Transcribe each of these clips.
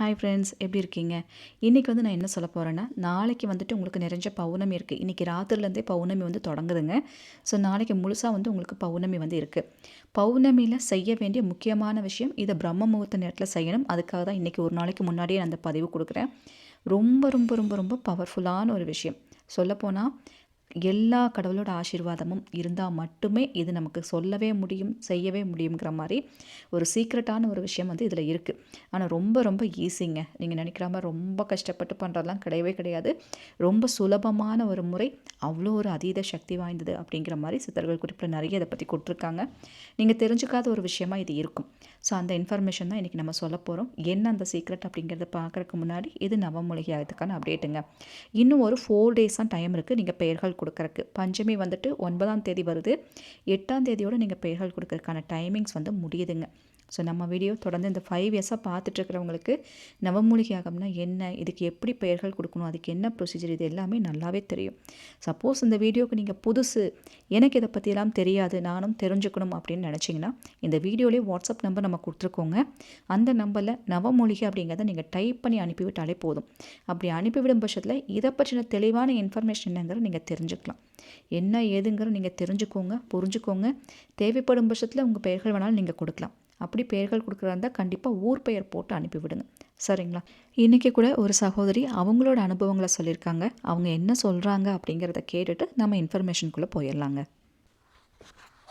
Hi friends எப்படி இருக்கீங்க? இன்றைக்கி வந்து நான் என்ன சொல்ல போகிறேன்னா நாளைக்கு வந்துட்டு உங்களுக்கு நிறைஞ்ச பௌர்ணமி இருக்குது இன்றைக்கி ராத்திரிலேருந்தே பௌர்ணமி வந்து தொடங்குதுங்க. ஸோ நாளைக்கு முழுசாக வந்து உங்களுக்கு பௌர்ணமி வந்து இருக்குது பௌர்ணமியில் செய்ய வேண்டிய முக்கியமான விஷயம் இதை பிரம்ம முகூர்த்த நேரத்தில் செய்யணும். அதுக்காக தான் இன்றைக்கி ஒரு நாளைக்கு முன்னாடியே நான் அந்த பதிவு கொடுக்குறேன். ரொம்ப ரொம்ப ரொம்ப ரொம்ப பவர்ஃபுல்லான ஒரு விஷயம். சொல்லப்போனால் எல்லா கடவுளோட ஆசீர்வாதமும் இருந்தால் மட்டுமே இது நமக்கு சொல்லவே முடியும் செய்யவே முடியுங்கிற மாதிரி ஒரு சீக்ரெட்டான ஒரு விஷயம் வந்து இதில் இருக்குது ஆனால் ரொம்ப ரொம்ப ஈஸிங்க நீங்கள் நினைக்கிற மாதிரி ரொம்ப கஷ்டப்பட்டு பண்ணுறதெல்லாம் கிடையவே கிடையாது. ரொம்ப சுலபமான ஒரு முறை அவ்வளோ ஒரு அதீத சக்தி வாய்ந்தது அப்படிங்கிற மாதிரி சித்தர்கள் குறிப்பில் நிறைய இதை பற்றி கொடுத்துருக்காங்க. நீங்கள் தெரிஞ்சுக்காத ஒரு விஷயமா இது இருக்கும். ஸோ அந்த இன்ஃபர்மேஷன் தான் இன்றைக்கி நம்ம சொல்ல போகிறோம் என்ன அந்த சீக்ரெட் அப்படிங்கிறத பார்க்குறதுக்கு முன்னாடி இது நவமொழிகாயத்துக்கான அப்டேட்டுங்க இன்னும் ஒரு ஃபோர் டேஸ் தான் டைம் இருக்குது நீங்கள் பெயர்கள் கொடுக்குறக்கு. பஞ்சமி வந்துட்டு ஒன்பதாம் தேதி வருது. எட்டாம் தேதியோடு நீங்கள் பெயர்கள் கொடுக்கறதுக்கான டைமிங்ஸ் வந்து முடியுதுங்க. ஸோ நம்ம வீடியோ தொடர்ந்து இந்த ஃபைவ் இயர்ஸாக பார்த்துட்ருக்கிறவங்களுக்கு நவமூலிகை யாகம்னா என்ன? இதுக்கு எப்படி பெயர்கள் கொடுக்கணும்? அதுக்கு என்ன ப்ரொசீஜர் இது எல்லாமே நல்லாவே தெரியும். சப்போஸ் இந்த வீடியோக்கு நீங்கள் புதுசு எனக்கு இதை பற்றியெல்லாம் தெரியாது நானும் தெரிஞ்சுக்கணும் அப்படின்னு நினச்சிங்கன்னா இந்த வீடியோலேயே வாட்ஸ்அப் நம்பர் நம்ம கொடுத்துருக்கோங்க. அந்த நம்பரில் நவமூலிகை அப்படிங்கிறத நீங்கள் டைப் பண்ணி அனுப்பிவிட்டாலே போதும். அப்படி அனுப்பிவிடும் பட்சத்தில் இதை பற்றின தெளிவான இன்ஃபர்மேஷன் என்னங்கிறத நீங்கள் தெரிஞ்சுக்கலாம். என்ன ஏதுங்கிற நீங்கள் தெரிஞ்சுக்கோங்க புரிஞ்சுக்கோங்க. தேவைப்படும் பட்சத்தில் உங்கள் பெயர்கள் வேணாலும் நீங்கள் கொடுக்கலாம். அப்படி பெயர்கள் கொடுக்குறதா இருந்தால் கண்டிப்பாக ஊர் பெயர் போட்டு அனுப்பிவிடுங்க. சரிங்களா? இன்றைக்கி கூட ஒரு சகோதரி அவங்களோட அனுபவங்களை சொல்லியிருக்காங்க. அவங்க என்ன சொல்கிறாங்க அப்படிங்கிறத கேட்டுட்டு நம்ம இன்ஃபர்மேஷனுக்குள்ளே போயிடலாங்க.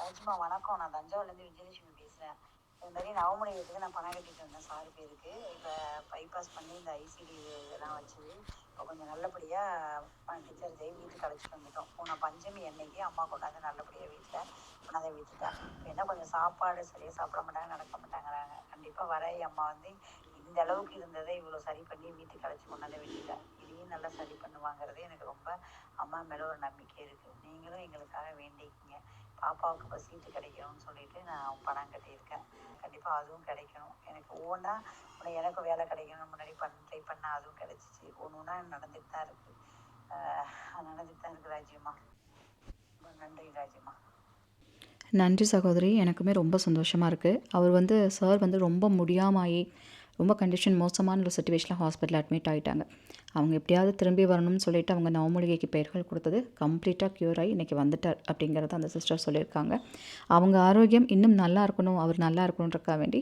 ராஜ்மா வணக்கம். நான் தஞ்சாவூர்லேருந்து விஜயலட்சுமி பேசுகிறேன் இது மாதிரி நவமணியத்துக்கு நான் பணம் கட்டிட்டு வந்தேன். சாரு பேருக்கு. இப்போ பைபாஸ் பண்ணி இந்த ஐசிடி இதெல்லாம் வச்சு இப்போ கொஞ்சம் நல்லபடியாக டீச்சர் ஜெய் வீட்டுக்கு அழைச்சிட்டு வந்துட்டோம் போன பஞ்சமி அன்னைக்கு அம்மா கொண்டாந்து நல்லபடியாக வீட்டில் கொண்டாந்து வீட்டுட்டேன் இப்போ என்ன கொஞ்சம் சாப்பாடு சரியாக சாப்பிட மாட்டாங்க நடக்க மாட்டாங்கிறாங்க. கண்டிப்பாக வர அம்மா வந்து இந்த அளவுக்கு இருந்ததை இவ்வளோ சரி பண்ணி வீட்டுக்கு அழைச்சி கொண்டாந்து விட்டுட்டேன் இதையும் நல்லா சரி பண்ணுவாங்கிறது எனக்கு ரொம்ப அம்மா மேலே ஒரு நம்பிக்கை இருக்குது நீங்களும் எங்களுக்காக வேண்டிக்கிங்க. பாப்பாவுக்கு இப்போ சீட்டு கிடைக்கணும்னு சொல்லிட்டு நான் பணம் கட்டியிருக்கேன். கண்டிப்பாக அதுவும் கிடைக்கணும். எனக்கு ஒவ்வொன்றா உன்னை எனக்கு வேலை கிடைக்கணும் முன்னாடி பண்ண ட்ரை பண்ணால் அதுவும் கிடைச்சிச்சு. ஒன்று ஒன்றா நடந்துட்டு தான் இருக்குது நடந்துட்டு தான் இருக்குது ராஜ்யமா ரொம்ப நன்றி ராஜ்யமா நன்றி சகோதரி. எனக்குமே ரொம்ப சந்தோஷமாக இருக்குது அவர் வந்து சார் வந்து ரொம்ப முடியாமாயி ரொம்ப கண்டிஷன் மோசமான ஒரு சுச்சுவேஷனில் ஹாஸ்பிட்டலில் அட்மிட் ஆகிட்டாங்க அவங்க எப்படியாவது திரும்பி வரணும்னு சொல்லிட்டு அவங்க நவமூலிகைக்கு பெயர்கள் கொடுத்தது கம்ப்ளீட்டாக க்யூர் ஆகி இன்றைக்கி வந்துட்டார் அப்படிங்கிறத அந்த சிஸ்டர் சொல்லியிருக்காங்க. அவங்க ஆரோக்கியம் இன்னும் நல்லா இருக்கணும் அவர் நல்லா இருக்கணுன்றக்கா வேண்டி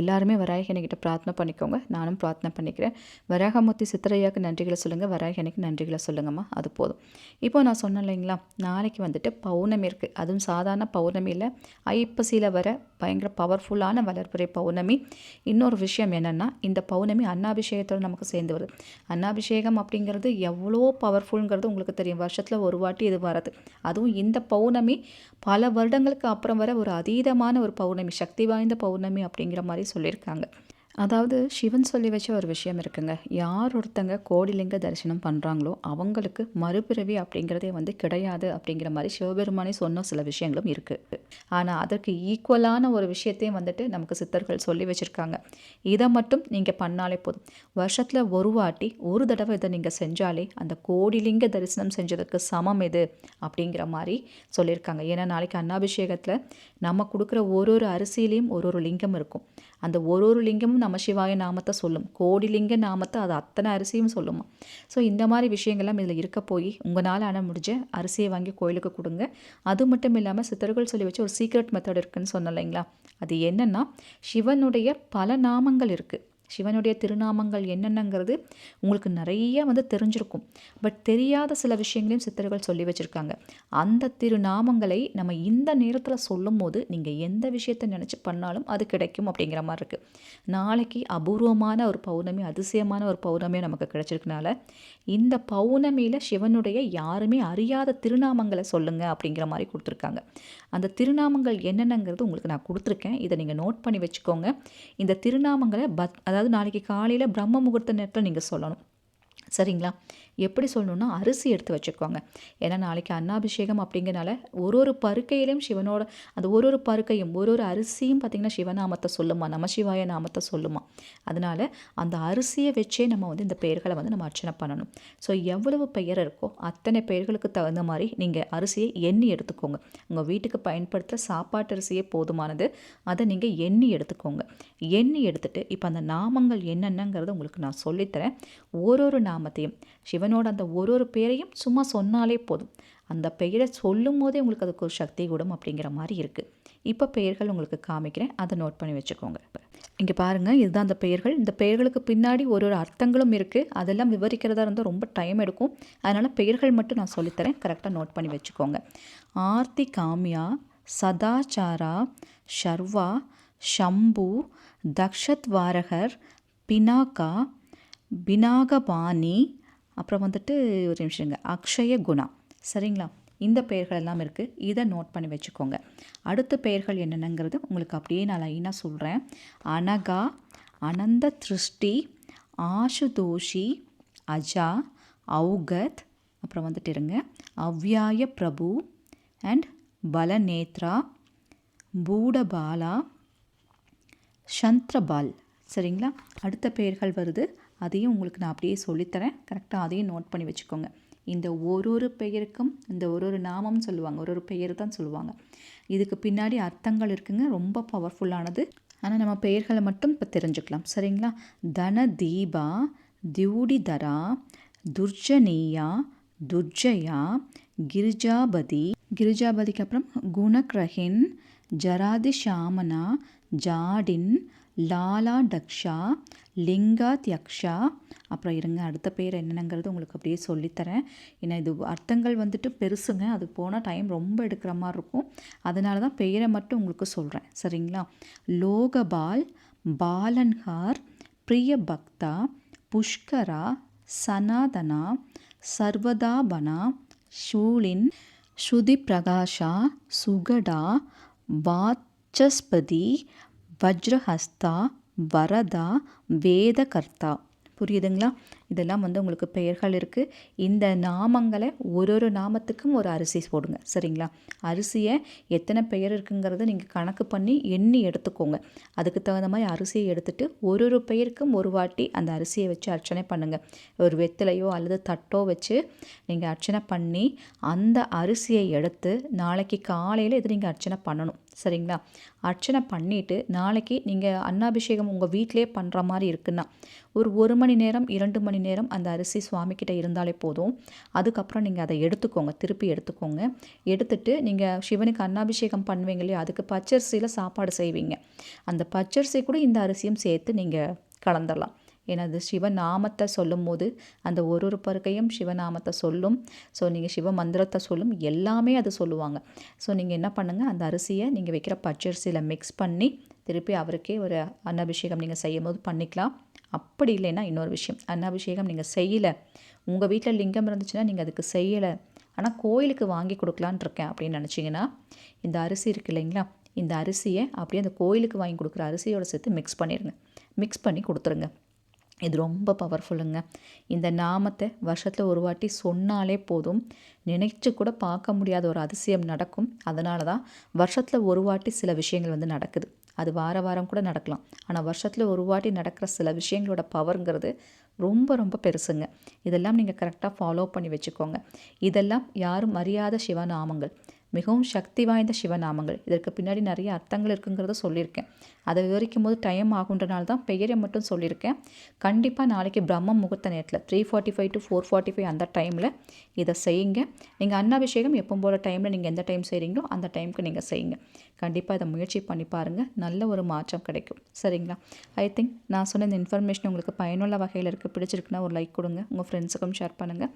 எல்லாருமே வராயகனிக்கிட்ட பிரார்த்தனை பண்ணிக்கோங்க. நானும் பிரார்த்தனை பண்ணிக்கிறேன். வராகமூர்த்தி சித்திரையாவுக்கு நன்றிகளை சொல்லுங்கள் வராகனிக்கு நன்றிகளை சொல்லுங்கம்மா. அது போதும். இப்போ நான் சொன்னேன் இல்லைங்களா நாளைக்கு வந்துட்டு பௌர்ணமி இருக்குது அதுவும் சாதாரண பௌர்ணமியில் ஐப்பசியில் வர பயங்கர பவர்ஃபுல்லான வளர்ப்புரை பௌர்ணமி. இன்னொரு விஷயம் என்னென்னா இந்த பௌர்ணமி அன்னாபிஷேகத்தோடு நமக்கு சேர்ந்து வருது. அன்னாபிஷேகம் அப்படிங்கிறது எவ்வளோ பவர்ஃபுல்ங்கிறது உங்களுக்கு தெரியும். வருஷத்தில் ஒரு வாட்டி இது வரது அதுவும் இந்த பௌர்ணமி பல வருடங்களுக்கு அப்புறம் வர ஒரு அதீதமான ஒரு பௌர்ணமி சக்தி வாய்ந்த பௌர்ணமி அப்படிங்கிற மாதிரி சொல்லியிருக்காங்க. அதாவது சிவன் சொல்லி வச்ச ஒரு விஷயம் இருக்குங்க. யார் ஒருத்தங்க கோடிலிங்க தரிசனம் பண்ணுறாங்களோ அவங்களுக்கு மறுபிறவி அப்படிங்கிறதே வந்து கிடையாது அப்படிங்கிற மாதிரி சிவபெருமானே சொன்ன சில விஷயங்களும் இருக்குது ஆனால் அதற்கு ஈக்குவலான ஒரு விஷயத்தையும் வந்துட்டு நமக்கு சித்தர்கள் சொல்லி வச்சுருக்காங்க. இதை மட்டும் நீங்கள் பண்ணாலே போதும். வருஷத்தில் ஒரு வாட்டி ஒரு தடவை இதை நீங்கள் செஞ்சாலே அந்த கோடிலிங்க தரிசனம் செஞ்சதுக்கு சமம் எது? அப்படிங்கிற மாதிரி சொல்லியிருக்காங்க. ஏன்னா நாளைக்கு அன்னாபிஷேகத்தில் நம்ம கொடுக்குற ஒரு ஒரு அரிசியிலையும் ஒரு ஒரு லிங்கம் இருக்கும். அந்த ஒரு ஒரு லிங்கமும் நம்ம சிவாய நாமத்தை சொல்லும். கோடிலிங்க நாமத்தை அது அத்தனை அரிசியும் சொல்லுமா. ஸோ இந்த மாதிரி விஷயங்கள்லாம் இதில் இருக்க போய் உங்களால் ஆனால் முடிஞ்ச அரிசியை வாங்கி கோயிலுக்கு கொடுங்க. அது மட்டும் இல்லாமல் சித்தர்கள் சொல்லி வச்சு ஒரு சீக்ரெட் மெத்தட் இருக்குதுன்னு சொன்னேன் இல்லைங்களா. அது என்னென்னா சிவனுடைய பல நாமங்கள் இருக்குது சிவனுடைய திருநாமங்கள் என்னென்னங்கிறது உங்களுக்கு நிறைய வந்து தெரிஞ்சிருக்கும். பட் தெரியாத சில விஷயங்களையும் சித்தர்கள் சொல்லி வச்சுருக்காங்க. அந்த திருநாமங்களை நம்ம இந்த நேரத்தில் சொல்லும் போது நீங்கள் எந்த விஷயத்தை நினச்சி பண்ணாலும் அது கிடைக்கும் அப்படிங்கிற மாதிரி இருக்குது நாளைக்கு அபூர்வமான ஒரு பௌர்ணமி அதிசயமான ஒரு பௌர்ணமி நமக்கு கிடைச்சிருக்கனால இந்த பௌர்ணமியில் சிவனுடைய யாருமே அறியாத திருநாமங்களை சொல்லுங்கள் அப்படிங்கிற மாதிரி கொடுத்துருக்காங்க. அந்த திருநாமங்கள் என்னென்னங்கிறது உங்களுக்கு நான் கொடுத்துருக்கேன். இதை நீங்கள் நோட் பண்ணி வச்சுக்கோங்க. இந்த திருநாமங்களை பத் அதாவது நாளைக்கு காலையில் பிரம்ம முகூர்த்த நேரத்தில் நீங்கள் சொல்லணும். சரிங்களா? எப்படி சொல்லணும்னா அரிசி எடுத்து வச்சுக்கோங்க ஏன்னா நாளைக்கு அன்னாபிஷேகம் அப்படிங்கிறனால ஒரு ஒரு பருக்கையிலையும் சிவனோட அந்த ஒரு ஒரு பருக்கையும் ஒரு ஒரு அரிசியும் பார்த்திங்கன்னா சிவநாமத்தை சொல்லுமா நமசிவாய நாமத்தை சொல்லுமா. அதனால் அந்த அரிசியை வச்சே நம்ம வந்து இந்த பெயர்களை வந்து நம்ம அர்ச்சனை பண்ணணும். ஸோ எவ்வளவு பெயர் இருக்கோ அத்தனை பெயர்களுக்கு தகுந்த மாதிரி நீங்கள் அரிசியை எண்ணி எடுத்துக்கோங்க. உங்கள் வீட்டுக்கு பயன்படுத்துகிற சாப்பாட்டு அரிசியே போதுமானது. அதை நீங்கள் எண்ணி எடுத்துக்கோங்க. எண்ணி எடுத்துட்டு இப்போ அந்த நாமங்கள் என்னென்னங்கிறத உங்களுக்கு நான் சொல்லித்தரேன். ஒரு ஒரு நாமத்தையும் சிவன் அவனோட அந்த ஒரு ஒரு பேரையும் சும்மா சொன்னாலே போதும். அந்த பெயரை சொல்லும் போதே உங்களுக்கு அதுக்கு ஒரு சக்தி கூடும் அப்படிங்கிற மாதிரி இருக்குது இப்போ பெயர்கள் உங்களுக்கு காமிக்கிறேன். அதை நோட் பண்ணி வச்சுக்கோங்க. இங்கே பாருங்கள் இதுதான் அந்த பெயர்கள். இந்த பெயர்களுக்கு பின்னாடி ஒரு ஒரு அர்த்தங்களும் இருக்குது அதெல்லாம் விவரிக்கிறதா இருந்தால் ரொம்ப டைம் எடுக்கும். அதனால் பெயர்கள் மட்டும் நான் சொல்லித்தரேன். கரெக்டாக நோட் பண்ணி வச்சுக்கோங்க. ஆர்த்தி காமியா சதாச்சாரா ஷர்வா ஷம்பு தக்ஷத்வாரகர் பினாக்கா பினாகபாணி அப்புறம் வந்துட்டு ஒரு நிமிஷங்க அக்ஷய குணா. சரிங்களா? இந்த பெயர்கள் எல்லாம் இருக்குது இதை நோட் பண்ணி வச்சுக்கோங்க. அடுத்த பெயர்கள் என்னென்னங்கிறது உங்களுக்கு அப்படியே நான் லைனாக சொல்கிறேன் அனகா அனந்த திருஷ்டி ஆசுதோஷி அஜா அவுகத் அப்புறம் வந்துட்டு இருங்க. அவ்யாய பிரபு அண்ட் பலநேத்ரா பூடபாலா சந்திரபால். சரிங்களா? அடுத்த பெயர்கள் வருது. அதையும் உங்களுக்கு நான் அப்படியே சொல்லித்தரேன். கரெக்டாக அதையும் நோட் பண்ணி வச்சுக்கோங்க. இந்த ஒரு ஒரு பெயருக்கும் இந்த ஒரு ஒரு நாமம் சொல்லுவாங்க. ஒரு ஒரு பெயர் தான் சொல்லுவாங்க. இதுக்கு பின்னாடி அர்த்தங்கள் இருக்குங்க. ரொம்ப பவர்ஃபுல்லானது ஆனால் நம்ம பெயர்களை மட்டும் இப்போ தெரிஞ்சுக்கலாம். சரிங்களா? தன தீபா தியூடிதரா துர்ஜனீயா துர்ஜயா கிரிஜாபதி. கிரிஜாபதிக்கு அப்புறம் குணக்ரஹின் ஜராதி ஷாமனா ஜாடின் லாலா டக்ஷா லிங்கா தியக்ஷா. அப்புறம் இருங்க அடுத்த பேர் என்னென்னங்கிறது உங்களுக்கு அப்படியே சொல்லித்தரேன். ஏன்னா இது அர்த்தங்கள் வந்துட்டு பெருசுங்க. அது போனால் டைம் ரொம்ப எடுக்கிற மாதிரி இருக்கும். அதனால தான் பெயரை மட்டும் உங்களுக்கு சொல்கிறேன் சரிங்களா? லோகபால் பாலன்ஹார் பிரிய பக்தா புஷ்கரா சனாதனா சர்வதாபனா ஷூலின் ஸ்ருதி பிரகாஷா சுகடா வாச்சஸ்பதி வஜ்ரஹஸ்தா வரதா வேதகர்த்தா. புரியுதுங்களா? இதெல்லாம் வந்து உங்களுக்கு பெயர்கள் இருக்குது இந்த நாமங்களை ஒரு ஒரு நாமத்துக்கும் ஒரு அரிசி போடுங்க. சரிங்களா? அரிசியை எத்தனை பெயர் இருக்குங்கிறத நீங்கள் கணக்கு பண்ணி எண்ணி எடுத்துக்கோங்க. அதுக்கு தகுந்த மாதிரி அரிசியை எடுத்துகிட்டு ஒரு ஒரு பெயருக்கும் ஒரு வாட்டி அந்த அரிசியை வச்சு அர்ச்சனை பண்ணுங்கள் ஒரு வெத்திலையோ அல்லது தட்டோ வச்சு நீங்கள் அர்ச்சனை பண்ணி அந்த அரிசியை எடுத்து நாளைக்கு காலையில் இது நீங்கள் அர்ச்சனை பண்ணணும். சரிங்களா? அர்ச்சனை பண்ணிவிட்டு நாளைக்கு நீங்கள் அன்னாபிஷேகம் உங்கள் வீட்டிலே பண்ணுற மாதிரி இருக்குன்னா ஒரு ஒரு மணி நேரம் இரண்டு மணி நேரம் அந்த அரிசி சுவாமிக்கிட்ட இருந்தாலே போதும். அதுக்கப்புறம் நீங்கள் அதை எடுத்துக்கோங்க. திருப்பி எடுத்துக்கோங்க. எடுத்துட்டு நீங்கள் சிவனுக்கு அன்னாபிஷேகம் பண்ணுவீங்க இல்லையா? அதுக்கு பச்சரிசியில் சாப்பாடு செய்வீங்க. அந்த பச்சரிசி கூட இந்த அரிசியும் சேர்த்து நீங்கள் கலந்துடலாம் எனது சிவநாமத்தை சொல்லும் போது அந்த ஒரு ஒரு பருக்கையும் சிவநாமத்தை சொல்லும். ஸோ நீங்கள் சிவ மந்திரத்தை சொல்லும் எல்லாமே அது சொல்லுவாங்க. ஸோ நீங்கள் என்ன பண்ணுங்கள் அந்த அரிசியை நீங்கள் வைக்கிற பச்சரிசியில் மிக்ஸ் பண்ணி திருப்பி அவருக்கே ஒரு அன்னாபிஷேகம் நீங்கள் செய்யும் போது பண்ணிக்கலாம். அப்படி இல்லைன்னா இன்னொரு விஷயம் அன்னாபிஷேகம் நீங்கள் செய்யலை. உங்கள் வீட்டில் லிங்கம் இருந்துச்சுன்னா நீங்கள் அதுக்கு செய்யலை. ஆனால் கோயிலுக்கு வாங்கி கொடுக்கலான் இருக்கேன் அப்படின்னு நினச்சிங்கன்னா இந்த அரிசி இருக்கு இல்லைங்களா இந்த அரிசியை அப்படியே அந்த கோயிலுக்கு வாங்கி கொடுக்குற அரிசியோட சேர்த்து மிக்ஸ் பண்ணிடுங்க மிக்ஸ் பண்ணி கொடுத்துருங்க. இது ரொம்ப பவர்ஃபுல்லுங்க இந்த நாமத்தை வருஷத்தில் ஒரு வாட்டி சொன்னாலே போதும். நினைச்சு கூட பார்க்க முடியாத ஒரு அதிசயம் நடக்கும். அதனால தான் வருஷத்தில் ஒரு வாட்டி சில விஷயங்கள் வந்து நடக்குது. அது வார வாரம் கூட நடக்கலாம். ஆனால் வருஷத்தில் ஒரு வாட்டி நடக்கிற சில விஷயங்களோட பவருங்கிறது ரொம்ப ரொம்ப பெருசுங்க. இதெல்லாம் நீங்கள் கரெக்டாக ஃபாலோ பண்ணி வச்சுக்கோங்க. இதெல்லாம் யாரும் அறியாத சிவநாமங்கள் மிகவும் சக்தி வாய்ந்த சிவநாமங்கள். இதற்கு பின்னாடி நிறைய அர்த்தங்கள் இருக்குங்கிறத சொல்லியிருக்கேன். அதை விவரிக்கும் போது டைம் ஆகுன்றனால தான் பெயரை மட்டும் சொல்லியிருக்கேன். கண்டிப்பாக நாளைக்கு பிரம்ம முகூர்த்த நேரத்தில் three forty five to four forty five அந்த டைமில் இதை செய்யுங்க. நீங்கள் அன்னாபிஷேகம் எப்போ போகிற டைமில் நீங்கள் எந்த டைம் செய்கிறீங்களோ அந்த டைமுக்கு நீங்கள் செய்யுங்க. கண்டிப்பாக இதை முயற்சி பண்ணி பாருங்கள் நல்ல ஒரு மாற்றம் கிடைக்கும். சரிங்களா? ஐ திங்க் நான் சொன்ன இந்த இன்ஃபர்மேஷன் உங்களுக்கு பயனுள்ள வகையில் இருக்குது பிடிச்சிருக்குன்னா ஒரு லைக் கொடுங்க. உங்கள் ஃப்ரெண்ட்ஸுக்கும் ஷேர் பண்ணுங்கள்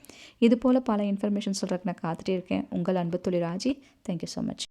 இது போல் பல இன்ஃபர்மேஷன் சொல்கிறதுக்கு நான் காத்துட்டே இருக்கேன். உங்கள் அன்பு தொழில் Raji. Thank you so much.